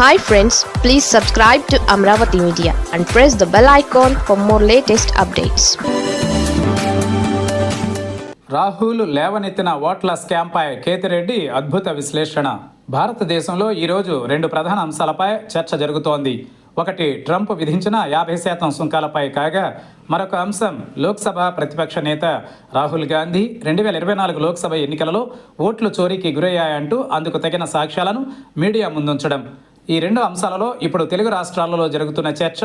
Hi friends please subscribe to Amaravati media and press the bell icon for more latest updates Rahul లేవనెత్తిన ఓట్ల స్కామ్పై కేతిరెడ్డి అద్భుత విశ్లేషణ. భారతదేశంలో ఈరోజు రెండు ప్రధాన అంశాలపై చర్చ జరుగుతోంది. ఒకటి ట్రంప్ విధించిన యాభై శాతం సుంకాలపై కాగా మరొక అంశం లోక్సభ ప్రతిపక్ష నేత రాహుల్ గాంధీ రెండు వేల ఇరవై నాలుగు లోక్సభ ఎన్నికలలో ఓట్లు చోరీకి గురయ్యాయంటూ అందుకు తగిన సాక్ష్యాలను మీడియా ముందుంచడం. ఈ రెండు అంశాలలో ఇప్పుడు తెలుగు రాష్ట్రాలలో జరుగుతున్న చర్చ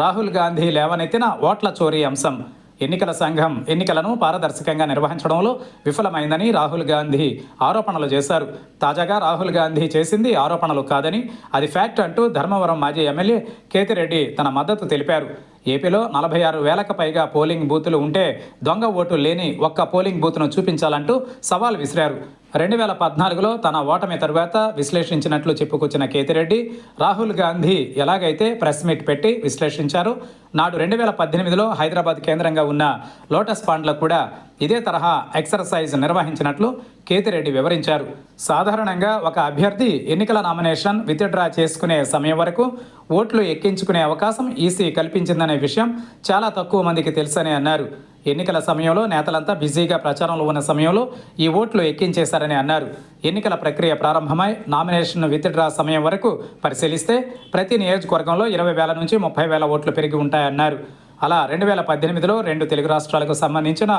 రాహుల్ గాంధీ లేవనెత్తిన ఓట్ల చోరీ అంశం. ఎన్నికల సంఘం ఎన్నికలను పారదర్శకంగా నిర్వహించడంలో విఫలమైందని రాహుల్ గాంధీ ఆరోపణలు చేశారు. తాజాగా రాహుల్ గాంధీ చేసింది ఆరోపణలు కాదని అది ఫ్యాక్ట్ అంటూ ధర్మవరం మాజీ ఎమ్మెల్యే కేతిరెడ్డి తన మద్దతు తెలిపారు. ఏపీలో నలభై ఆరు వేలకు పైగా పోలింగ్ బూతులు ఉంటే దొంగ ఓటు లేని ఒక్క పోలింగ్ బూత్ను చూపించాలంటూ సవాల్ విసిరారు. రెండు వేల పద్నాలుగులో తన ఓటమి తరువాత విశ్లేషించినట్లు చెప్పుకొచ్చిన కేతిరెడ్డి రాహుల్ గాంధీ ఎలాగైతే ప్రెస్ మీట్ పెట్టి విశ్లేషించారు నాడు రెండు వేల పద్దెనిమిదిలో హైదరాబాద్ కేంద్రంగా ఉన్న లోటస్ పాండ్లో కూడా ఇదే తరహా ఎక్సర్సైజ్ నిర్వహించినట్లు కేతిరెడ్డి వివరించారు. సాధారణంగా ఒక అభ్యర్థి ఎన్నికల నామినేషన్ విత్డ్రా చేసుకునే సమయం వరకు ఓట్లు ఎక్కించుకునే అవకాశం ఈసీ కల్పించిందనే విషయం చాలా తక్కువ మందికి తెలుసని అన్నారు. ఎన్నికల సమయంలో నేతలంతా బిజీగా ప్రచారంలో ఉన్న సమయంలో ఈ ఓట్లు ఎక్కించేశారని అన్నారు. ఎన్నికల ప్రక్రియ ప్రారంభమై నామినేషన్ విత్డ్రా సమయం వరకు పరిశీలిస్తే ప్రతి నియోజకవర్గంలో ఇరవై వేల నుంచి ముప్పై వేల ఓట్లు పెరిగి ఉంటాయన్నారు. అలా రెండు వేల పద్దెనిమిదిలో రెండు తెలుగు రాష్ట్రాలకు సంబంధించిన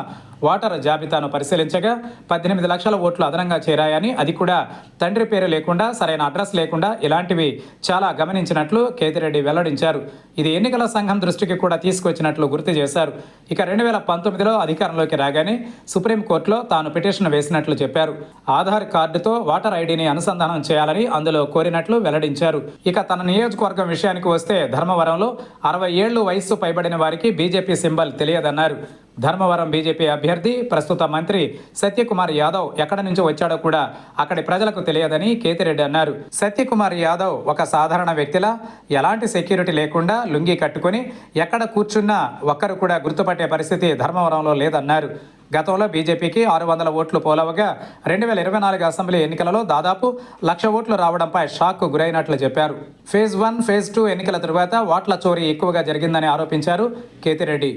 ఓటర్ జాబితాను పరిశీలించగా పద్దెనిమిది లక్షల ఓట్లు అదనంగా చేరాయని అది కూడా తండ్రి పేరు లేకుండా సరైన అడ్రస్ లేకుండా ఇలాంటివి చాలా గమనించినట్లు కేతిరెడ్డి వెల్లడించారు. ఇది ఎన్నికల సంఘం దృష్టికి కూడా తీసుకొచ్చినట్లు గుర్తు చేశారు. ఇక రెండు వేల పంతొమ్మిదిలో అధికారంలోకి రాగానే సుప్రీంకోర్టులో తాను పిటిషన్ వేసినట్లు చెప్పారు. ఆధార్ కార్డుతో ఓటర్ ఐడిని అనుసంధానం చేయాలని అందులో కోరినట్లు వెల్లడించారు. ఇక తన నియోజకవర్గం విషయానికి వస్తే ధర్మవరంలో అరవై ఏళ్ళు వయస్సు పైబడిన వారి వారికి బీజేపీ సింబల్ తెలియదన్నారు. ధర్మవరం బీజేపీ అభ్యర్థి ప్రస్తుత మంత్రి సత్యకుమార్ యాదవ్ ఎక్కడ నుంచి వచ్చాడో కూడా అక్కడి ప్రజలకు తెలియదని కేతిరెడ్డి అన్నారు. సత్యకుమార్ యాదవ్ ఒక సాధారణ వ్యక్తిలా ఎలాంటి సెక్యూరిటీ లేకుండా లుంగి కట్టుకొని ఎక్కడ కూర్చున్నా ఒక్కరు కూడా గుర్తుపట్టే పరిస్థితి ధర్మవరంలో లేదన్నారు. గతంలో బీజేపీకి ఆరు వందల ఓట్లు పోలవగా రెండు వేల ఇరవై నాలుగు అసెంబ్లీ ఎన్నికలలో దాదాపు లక్ష ఓట్లు రావడంపై షాక్ గురైనట్లు చెప్పారు. ఫేజ్ వన్ ఫేజ్ టూ ఎన్నికల తరువాత ఓట్ల చోరీ ఎక్కువగా జరిగిందని ఆరోపించారు కేతిరెడ్డి.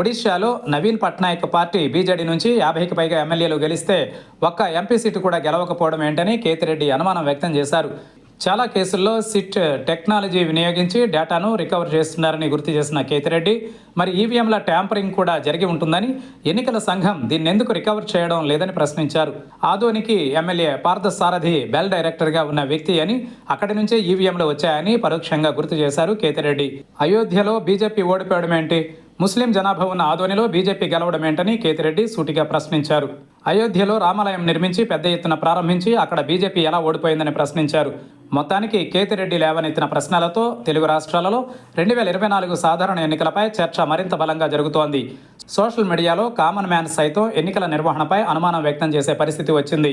ఒడిశాలో నవీన్ పట్నాయక్ పార్టీ బీజేడీ నుంచి యాభైకి పైగా ఎమ్మెల్యేలు గెలిస్తే ఒక్క ఎంపీ సీటు కూడా గెలవకపోవడం ఏంటని కేతిరెడ్డి అనుమానం వ్యక్తం చేశారు. చాలా కేసుల్లో సిట్ టెక్నాలజీ వినియోగించి డేటాను రికవర్ చేస్తున్నారని గుర్తు చేసిన కేతిరెడ్డి. మరి ఈవీఎంల ట్యాంపరింగ్ కూడా జరిగి ఉంటుందని ఎన్నికల సంఘం దీన్ని ఎందుకు రికవర్ చేయడం లేదని ప్రశ్నించారు. ఆదోనికి ఎమ్మెల్యే పార్థసారథి బెల్ డైరెక్టర్గా ఉన్న వ్యక్తి అని అక్కడి నుంచే ఈవీఎంలు వచ్చాయని పరోక్షంగా గుర్తు చేశారు కేతిరెడ్డి. అయోధ్యలో బీజేపీ ఓడిపోవడం ఏంటి? ముస్లిం జనాభా ఉన్న ఆధ్వర్యంలో బీజేపీ గెలవడం ఏంటని కేతిరెడ్డి సూటిగా ప్రశ్నించారు. అయోధ్యలో రామాలయం నిర్మించి పెద్ద ఎత్తున ప్రారంభించి అక్కడ బీజేపీ ఎలా ఓడిపోయిందని ప్రశ్నించారు. మొత్తానికి కేతిరెడ్డి లేవనెత్తిన ప్రశ్నలతో తెలుగు రాష్ట్రాలలో రెండు వేల ఇరవై నాలుగు సాధారణ ఎన్నికలపై చర్చ మరింత బలంగా జరుగుతోంది. సోషల్ మీడియాలో కామన్ మ్యాన్ సైతం ఎన్నికల నిర్వహణపై అనుమానం వ్యక్తం చేసే పరిస్థితి వచ్చింది.